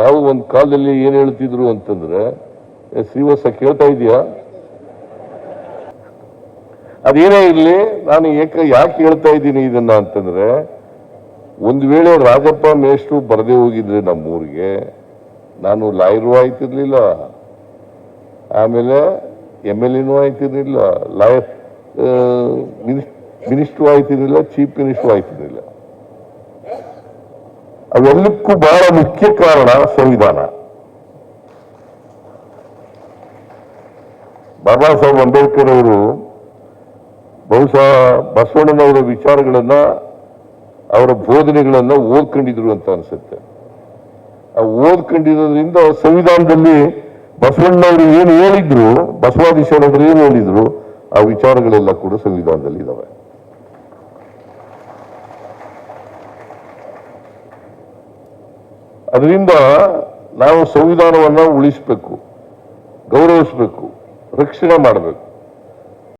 ಯಾವ ಒಂದು ಕಾಲದಲ್ಲಿ ಏನ್ ಹೇಳ್ತಿದ್ರು ಅಂತಂದ್ರೆ ಶ್ರೀವಾಸ ಕೇಳ್ತಾ ಇದೀಯಾ? ಅದೇನೇ ಇರಲಿ, ನಾನು ಏಕ ಯಾಕೆ ಹೇಳ್ತಾ ಇದ್ದೀನಿ ಇದನ್ನ ಅಂತಂದ್ರೆ, ಒಂದು ವೇಳೆ ರಾಜಪ್ಪ ಮೇಷ್ಟ್ರು ಬರದೇ ಹೋಗಿದ್ರೆ ನಮ್ಮೂರಿಗೆ, ನಾನು ಲಾಯರು ಆಯ್ತಿರ್ಲಿಲ್ಲ. ಆಮೇಲೆ ಎಂ ಎಲ್ ಎನೂ ಆಯ್ತಿರ್ಲಿಲ್ಲ, ಲಾಯರ್ ಮಿನಿಸ್ಟ್ರು ಆಯ್ತಿರ್ಲಿಲ್ಲ, ಚೀಫ್ ಮಿನಿಸ್ಟ್ರು ಆಯ್ತಿರ್ಲಿಲ್ಲ. ಅವೆಲ್ಲಕ್ಕೂ ಬಹಳ ಮುಖ್ಯ ಕಾರಣ ಸಂವಿಧಾನ. ಬಾಬಾ ಸಾಹೇಬ್ ಅಂಬೇಡ್ಕರ್ ಅವರು ಬಹುಶಃ ಬಸವಣ್ಣನವರ ವಿಚಾರಗಳನ್ನ, ಅವರ ಬೋಧನೆಗಳನ್ನ ಓದ್ಕೊಂಡಿದ್ರು ಅಂತ ಅನ್ಸುತ್ತೆ. ಆ ಓದ್ಕೊಂಡಿರೋದ್ರಿಂದ ಸಂವಿಧಾನದಲ್ಲಿ ಬಸವಣ್ಣವರು ಏನು ಹೇಳಿದ್ರು ಬಸವಾದಿಶರಣರು ಏನು ಹೇಳಿದ್ರು, ಆ ವಿಚಾರಗಳೆಲ್ಲ ಕೂಡ ಸಂವಿಧಾನದಲ್ಲಿ ಇದಾವೆ. ಅದರಿಂದ ನಾವು ಸಂವಿಧಾನವನ್ನು ಉಳಿಸಬೇಕು ಗೌರವಿಸಬೇಕು ರಕ್ಷಣೆ ಮಾಡಬೇಕು.